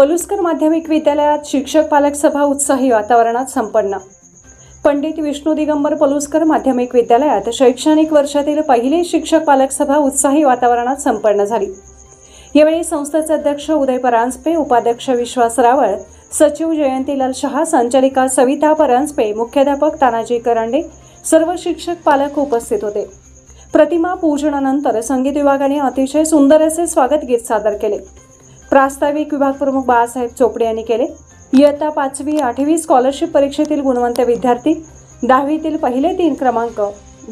पलुस्कर माध्यमिक विद्यालयात शिक्षक पालक सभा उत्साही वातावरणात संपन्न. पंडित विष्णू दिगंबर पलुस्कर माध्यमिक विद्यालयात शैक्षणिक वर्षातील पहिली शिक्षक पालक सभा उत्साही वातावरणात संपन्न झाली. यावेळी संस्थेचे अध्यक्ष उदय परांजपे उपाध्यक्ष विश्वास रावळ सचिव जयंतीलाल शहा संचालिका सविता परांजपे मुख्याध्यापक तानाजी करांडे सर्व शिक्षक पालक उपस्थित होते. प्रतिमा पूजनानंतर संगीत विभागाने अतिशय सुंदर असे स्वागत गीत सादर केले. प्रास्ताविक विभाग प्रमुख बाळासाहेब चोपडे यांनी केले. इयत्ता पाचवी आठवी स्कॉलरशिप परीक्षेतील गुणवंत विद्यार्थी. दहावीतील पहिले तीन क्रमांक.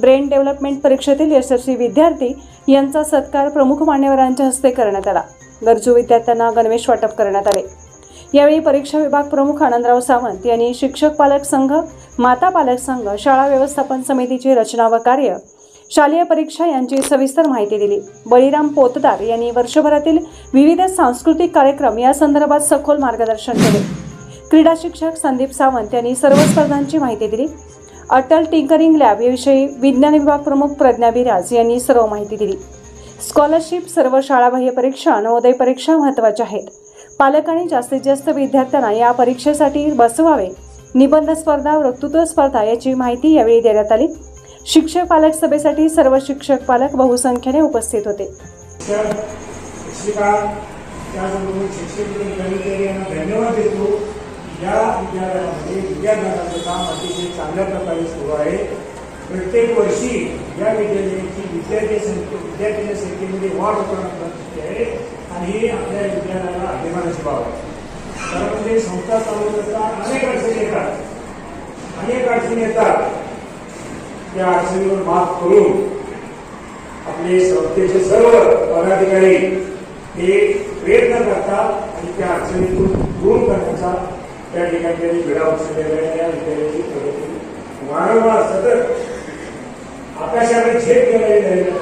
ब्रेन डेव्हलपमेंट परीक्षेतील यशस्वी विद्यार्थी यांचा सत्कार प्रमुख मान्यवरांच्या हस्ते करण्यात आला. गरजू विद्यार्थ्यांना गणवेश वाटप करण्यात आले. यावेळी परीक्षा विभाग प्रमुख आनंदराव सावंत यांनी शिक्षक पालक संघ माता पालक संघ शाळा व्यवस्थापन समितीची रचना व कार्य शालेय परीक्षा यांची सविस्तर माहिती दिली. बळीराम पोतदार यांनी वर्षभरातील विविध सांस्कृतिक कार्यक्रम या संदर्भात सखोल मार्गदर्शन केले. क्रीडा शिक्षक संदीप सावंत यांनी सर्व स्पर्धांची माहिती दिली. अटल टिंकरिंग लॅब याविषयी विज्ञान विभाग प्रमुख प्रज्ञा बिराज यांनी सर्व माहिती दिली. स्कॉलरशिप सर्व शाळाबाह्य परीक्षा नवोदय परीक्षा महत्त्वाच्या आहेत. पालकांनी जास्तीत जास्त विद्यार्थ्यांना या परीक्षेसाठी बसवावे. निबंध स्पर्धा वक्तृत्व स्पर्धा याची माहिती यावेळी देण्यात आली. शिक्षक पालक सभेसाठी सर्व शिक्षक पालक बहुसंख्येने उपस्थित होते. धन्यवाद देतो. या विद्यालयामध्ये विद्यार्थ्यांचं काम अतिशय चांगल्या प्रकारे सुरू आहे. प्रत्येक वर्षी या विद्यालयाची विद्यार्थी संख्ये विद्यार्थ्यांच्या संख्येमध्ये वाढ होताना दिसते आहे आणि हे आपल्या विद्यालयाला अभिमानाची बाब आहे. त्यामध्ये संस्था चालवत असताना अनेक अडचणी येतात. अनेक अडचणी येतात. त्या अडचणीवर मात करून आपले संस्थेचे सर्व पदाधिकारी हे प्रयत्न करतात आणि त्या अडचणीतून दूर करण्याचा त्या ठिकाणी त्यांनी वेळा उचललेला आहे. या विद्यालयाची प्रगती वारंवार सतत आकाशाने झेप केलेली आहे.